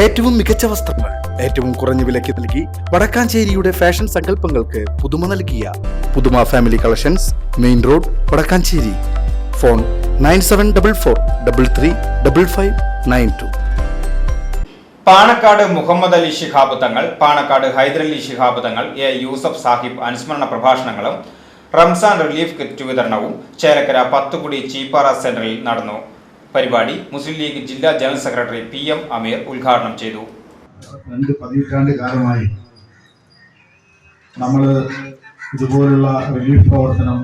ഏറ്റവും മികച്ച വസ്ത്രങ്ങൾ ഏറ്റവും കുറഞ്ഞ വിലയ്ക്ക് നൽകി വടക്കാഞ്ചേരിയുടെ ഫാഷൻ സങ്കല്പങ്ങൾക്ക് പുതുമ നൽകിയ പുതുമ family collections main road Vadakkanchery. Phone nine seven double four double three double five nine two. Panakkad Muhammad Ali Shihab Thangal Panakkad Hyderali Shihab Thangal A Yusuf Sahib അനുസ്മരണ പ്രഭാഷണങ്ങളും റംസാൻ റിലീഫ് കിറ്റ് വിതരണവും ചേലക്കര പത്തുകുടി ചീപ്പാറ സെന്ററിൽ നടന്നു. പരിപാടി മുസ്ലിം ലീഗ് ജില്ലാ general secretary P M Ameer ഉദ്ഘാടനം ചെയ്തു. രണ്ട് പതിറ്റാണ്ട് കാലമായി നമ്മൾ ഇതുപോലുള്ള റിലീഫ് പ്രവർത്തനം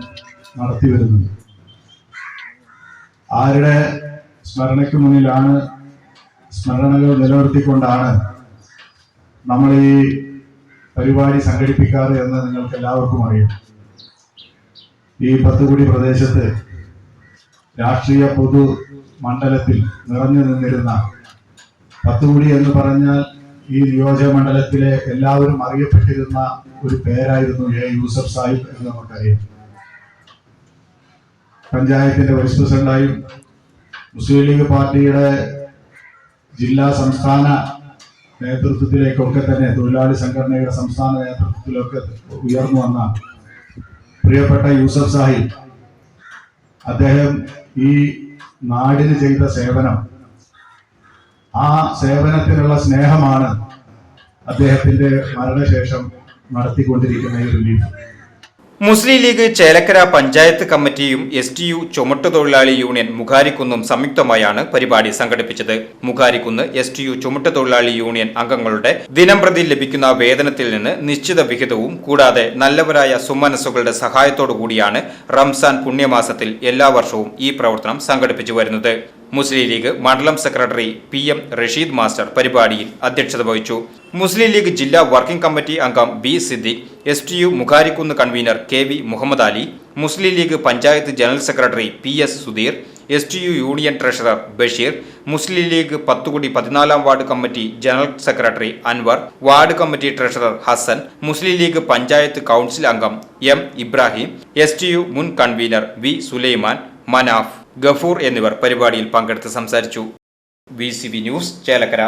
നടത്തി വരുന്നുണ്ട്. ആരുടെ സ്മരണയ്ക്ക് മുന്നിലാണ് സ്മരണകൾ നിലനിർത്തിക്കൊണ്ടാണ് നമ്മൾ ഈ പരിപാടി സംഘടിപ്പിക്കാറ് എന്ന് നിങ്ങൾക്ക് എല്ലാവർക്കും അറിയാം. ഈ പത്തുകുടി പ്രദേശത്ത് രാഷ്ട്രീയ പൊതു മണ്ഡലത്തിൽ നിറഞ്ഞു നിന്നിരുന്ന പത്തുകൂടി എന്ന് പറഞ്ഞാൽ ഈ നിയോജക മണ്ഡലത്തിലെ എല്ലാവരും അറിയപ്പെട്ടിരുന്ന ഒരു പേരായിരുന്നു എ യൂസഫ് സാഹിബ് എന്ന് നമുക്കറിയാം. പഞ്ചായത്തിന്റെ വൈസ് പ്രസിഡന്റായും മുസ്ലിം ലീഗ് പാർട്ടിയുടെ ജില്ലാ സംസ്ഥാന നേതൃത്വത്തിലേക്കൊക്കെ തന്നെ തൊഴിലാളി സംഘടനയുടെ സംസ്ഥാന നേതൃത്വത്തിലൊക്കെ ഉയർന്നു വന്ന പ്രിയപ്പെട്ട യൂസഫ് സാഹിബ് അദ്ദേഹം ഈ നാടിന് ചെയ്ത സേവനം ആ സേവനത്തിനുള്ള സ്നേഹമാണ് അദ്ദേഹത്തിന്റെ മരണശേഷം നടത്തിക്കൊണ്ടിരിക്കുന്ന ഈ relief. Muslim League Chelakkara panchayat കമ്മിറ്റിയും എസ് ടി യു ചുമട്ടുതൊഴിലാളി യൂണിയൻ മുഖാരിക്കുന്നും സംയുക്തമായാണ് പരിപാടി സംഘടിപ്പിച്ചത്. മുഖാരിക്കുന്ന് എസ് ടി യു ചുമട്ടുതൊഴിലാളി യൂണിയൻ അംഗങ്ങളുടെ ദിനംപ്രതി ലഭിക്കുന്ന വേതനത്തിൽ നിന്ന് നിശ്ചിത വിഹിതവും കൂടാതെ നല്ലവരായ സുമനസ്സുകളുടെ സഹായത്തോടു കൂടിയാണ് റംസാൻ പുണ്യമാസത്തിൽ എല്ലാ വർഷവും ഈ പ്രവർത്തനം സംഘടിപ്പിച്ചു വരുന്നത്. മുസ്ലിം ലീഗ് മണ്ഡലം secretary P M Rasheed master പരിപാടിയിൽ അധ്യക്ഷത വഹിച്ചു. മുസ്ലിം ലീഗ് ജില്ലാ വർക്കിംഗ് കമ്മിറ്റി അംഗം B Siddique S T U Mukharikkunnu convener K V Muhammad Ali Muslim League panchayat general secretary P S Sudheer S T U union treasurer Basheer Muslim League Pathukudi പതിനാലാം ward committee general secretary Anwar ward committee treasurer Hassan Muslim League panchayat council അംഗം M Ibrahim S T U മുൻ convener V Sulaiman Manaf Gafoor എന്നിവർ പരിപാടിയിൽ പങ്കെടുത്ത് സംസാരിച്ചു. V C B news Chelakkara.